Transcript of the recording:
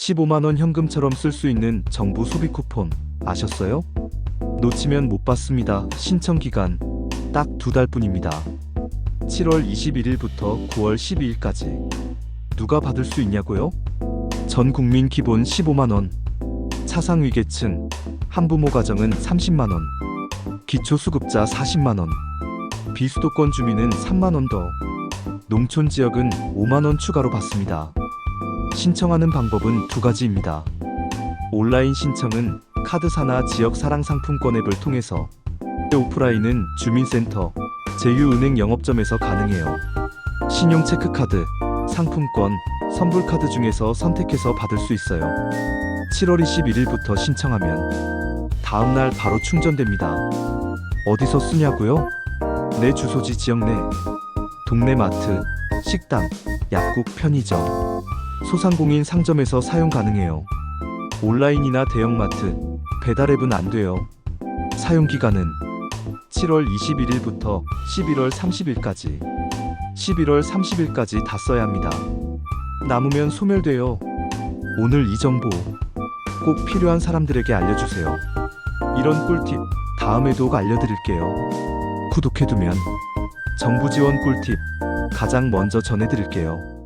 15만원 현금처럼 쓸 수 있는 정부 소비 쿠폰 아셨어요? 놓치면 못 받습니다. 신청 기간 딱 두 달 뿐입니다. 7월 21일부터 9월 12일까지. 누가 받을 수 있냐고요? 전 국민 기본 15만원. 차상위계층, 한부모 가정은 30만원. 기초수급자 40만원. 비수도권 주민은 3만원 더. 농촌 지역은 5만원 추가로 받습니다. 신청하는 방법은 두 가지입니다. 온라인 신청은 카드사나 지역 사랑 상품권 앱을 통해서 오프라인은 주민센터, 제휴은행 영업점에서 가능해요. 신용 체크카드, 상품권, 선불카드 중에서 선택해서 받을 수 있어요. 7월 21일부터 신청하면 다음날 바로 충전됩니다. 어디서 쓰냐고요? 내 주소지 지역 내 동네 마트, 식당, 약국, 편의점, 소상공인 상점에서 사용 가능해요. 온라인이나 대형마트, 배달앱은 안 돼요. 사용 기간은 7월 21일부터 11월 30일까지. 11월 30일까지 다 써야 합니다. 남으면 소멸돼요. 오늘 이 정보 꼭 필요한 사람들에게 알려주세요. 이런 꿀팁 다음에도 알려드릴게요. 구독해두면 정부 지원 꿀팁 가장 먼저 전해드릴게요.